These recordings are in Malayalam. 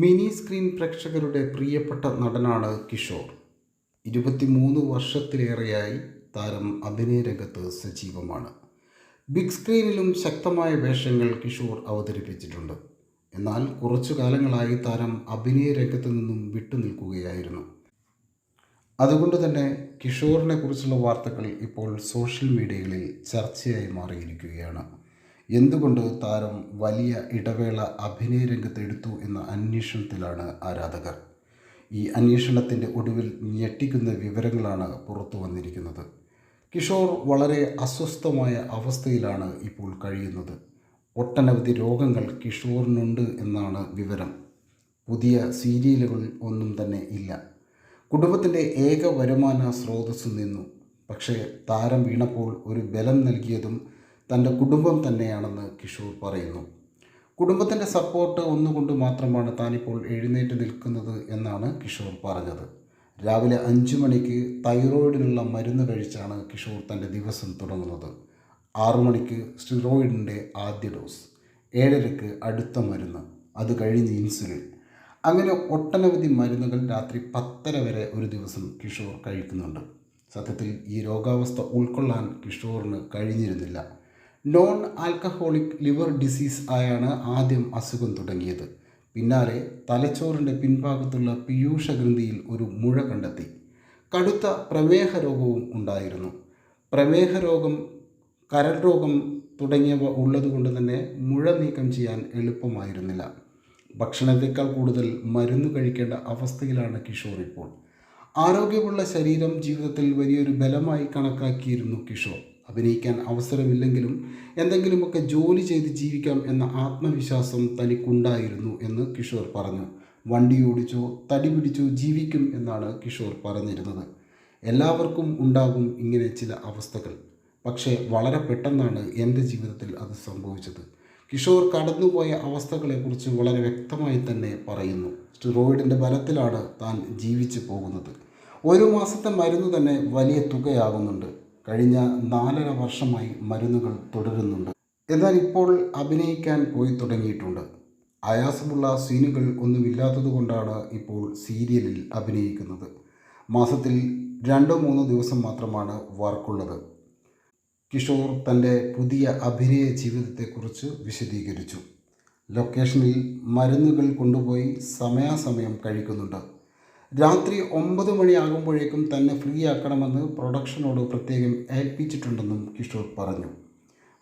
മിനി സ്ക്രീൻ പ്രേക്ഷകരുടെ പ്രിയപ്പെട്ട നടനാണ് കിഷോർ. ഇരുപത്തിമൂന്ന് വർഷത്തിലേറെയായി താരം അഭിനയ രംഗത്ത് സജീവമാണ്. ബിഗ് സ്ക്രീനിലും ശക്തമായ വേഷങ്ങൾ കിഷോർ അവതരിപ്പിച്ചിട്ടുണ്ട്. എന്നാൽ കുറച്ചു കാലങ്ങളായി താരം അഭിനയ രംഗത്ത് നിന്നും വിട്ടുനിൽക്കുകയായിരുന്നു. അതുകൊണ്ട് തന്നെ കിഷോറിനെ കുറിച്ചുള്ള വാർത്തകൾ ഇപ്പോൾ സോഷ്യൽ മീഡിയകളിൽ ചർച്ചയായി മാറിയിരിക്കുകയാണ്. എന്തുകൊണ്ട് താരം വലിയ ഇടവേള അഭിനയ രംഗത്ത് എടുത്തു എന്ന അന്വേഷണത്തിലാണ് ആരാധകർ? ഈ അന്വേഷണത്തിന്റെ ഒടുവിൽ ഞെട്ടിക്കുന്ന വിവരങ്ങളാണ് പുറത്തു വന്നിരിക്കുന്നത്. കിഷോർ വളരെ അസ്വസ്ഥമായ അവസ്ഥയിലാണ് ഇപ്പോൾ കഴിയുന്നത്. ഒട്ടനവധി രോഗങ്ങൾ കിഷോറിനുണ്ട് എന്നാണ് വിവരം. പുതിയ സീരിയലുകൾ ഒന്നും തന്നെ ഇല്ല. കുടുംബത്തിന്റെ ഏക വരുമാന സ്രോതസ് നിന്നു. പക്ഷേ താരം വീണപ്പോൾ ഒരു ബലം നൽകിയതും തന്റെ കുടുംബം തന്നെയാണെന്ന് കിഷോർ പറയുന്നു. കുടുംബത്തിന്റെ സപ്പോർട്ട് ഒന്നുകൊണ്ട് മാത്രമാണ് താനിപ്പോൾ എഴുന്നേറ്റ് നിൽക്കുന്നത് എന്നാണ് കിഷോർ പറഞ്ഞത്. രാവിലെ അഞ്ച് മണിക്ക് തൈറോയിഡിനുള്ള മരുന്ന് കഴിച്ചാണ് കിഷോർ തന്റെ ദിവസം തുടങ്ങുന്നത്. ആറു മണിക്ക് സ്റ്റിറോയിഡിന്റെ ആദ്യ ഡോസ് ഏഴരയ്ക്ക് അടുത്ത മരുന്ന് അത് കഴിഞ്ഞ് ഇൻസുലിൻ. അങ്ങനെ ഒട്ടനവധി മരുന്നുകൾ രാത്രി പത്തര വരെ ഒരു ദിവസം കിഷോർ കഴിക്കുന്നുണ്ട്. സത്യത്തിൽ ഈ രോഗാവസ്ഥ ഉൾക്കൊള്ളാൻ കിഷോറിന് കഴിഞ്ഞിരുന്നില്ല. നോൺ ആൽക്കഹോളിക് ലിവർ ഡിസീസ് ആയാണ് ആദ്യം അസുഖം തുടങ്ങിയത്. പിന്നാലെ തലച്ചോറിന്റെ പിൻഭാഗത്തുള്ള പീയൂഷ ഗ്രന്ഥിയിൽ ഒരു മുഴ കണ്ടെത്തി. കടുത്ത പ്രമേഹ രോഗവും ഉണ്ടായിരുന്നു. പ്രമേഹ രോഗം കരൾ രോഗം തുടങ്ങിയവ ഉള്ളതുകൊണ്ട് തന്നെ മുഴ നീക്കം ചെയ്യാൻ എളുപ്പമായിരുന്നില്ല. ഭക്ഷണത്തേക്കാൾ കൂടുതൽ മരുന്ന് കഴിക്കേണ്ട അവസ്ഥയിലാണ് കിഷോർ ഇപ്പോൾ. ആരോഗ്യമുള്ള ശരീരം ജീവിതത്തിൽ വലിയൊരു ബലമായി കണക്കാക്കിയിരുന്നു കിഷോർ. അഭിനയിക്കാൻ അവസരമില്ലെങ്കിലും എന്തെങ്കിലുമൊക്കെ ജോലി ചെയ്ത് ജീവിക്കാം എന്ന ആത്മവിശ്വാസം തനിക്കുണ്ടായിരുന്നു എന്ന് കിഷോർ പറഞ്ഞു. വണ്ടി ഓടിച്ചോ തടി പിടിച്ചോ ജീവിക്കും എന്നാണ് കിഷോർ പറഞ്ഞിരുന്നത്. എല്ലാവർക്കും ഉണ്ടാകും ഇങ്ങനെ ചില അവസ്ഥകൾ. പക്ഷേ വളരെ പെട്ടെന്നാണ് എന്റെ ജീവിതത്തിൽ അത് സംഭവിച്ചത്. കിഷോർ കടന്നുപോയ അവസ്ഥകളെക്കുറിച്ച് വളരെ വ്യക്തമായി തന്നെ പറയുന്നു. സ്റ്റിറോയിഡിന്റെ ബലത്തിലാണ് താൻ ജീവിച്ചു പോകുന്നത്. ഒരു മാസത്തെ മരുന്ന് തന്നെ വലിയ തുകയാകുന്നുണ്ട്. കഴിഞ്ഞ നാലര വർഷമായി മരുന്നുകൾ തുടരുന്നുണ്ട്. എന്നാൽ ഇപ്പോൾ അഭിനയിക്കാൻ പോയി തുടങ്ങിയിട്ടുണ്ട്. ആയാസമുള്ള സീനുകൾ ഒന്നുമില്ലാത്തതുകൊണ്ടാണ് ഇപ്പോൾ സീരിയലിൽ അഭിനയിക്കുന്നത്. മാസത്തിൽ രണ്ടോ മൂന്നോ ദിവസം മാത്രമാണ് വർക്കുള്ളത്. കിഷോർ തന്റെ പുതിയ അഭിനയ ജീവിതത്തെക്കുറിച്ച് വിശദീകരിച്ചു. ലൊക്കേഷനിൽ മരുന്നുകൾ കൊണ്ടുപോയി സമയാസമയം കഴിക്കുന്നുണ്ട്. രാത്രി ഒമ്പത് മണിയാകുമ്പോഴേക്കും തന്നെ ഫ്രീ ആക്കണമെന്ന് പ്രൊഡക്ഷനോട് പ്രത്യേകം ഏൽപ്പിച്ചിട്ടുണ്ടെന്നും കിഷോർ പറഞ്ഞു.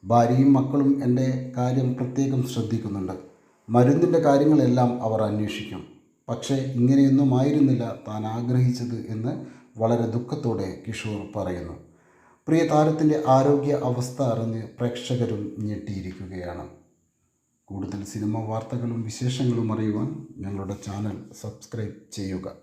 ഭാര്യയും മക്കളും എന്റെ കാര്യം പ്രത്യേകം ശ്രദ്ധിക്കുന്നുണ്ട്. മരുന്നിന്റെ കാര്യങ്ങളെല്ലാം അവർ അന്വേഷിക്കും. പക്ഷേ ഇങ്ങനെയൊന്നും ആയിരുന്നില്ല താൻ ആഗ്രഹിച്ചത് എന്ന് വളരെ ദുഃഖത്തോടെ കിഷോർ പറയുന്നു. പ്രിയ താരത്തിന്റെ ആരോഗ്യ അവസ്ഥ അറിഞ്ഞ് പ്രേക്ഷകരും ഞെട്ടിയിരിക്കുകയാണ്. കൂടുതൽ സിനിമ വാർത്തകളും വിശേഷങ്ങളും അറിയുവാൻ ഞങ്ങളുടെ ചാനൽ സബ്സ്ക്രൈബ് ചെയ്യുക.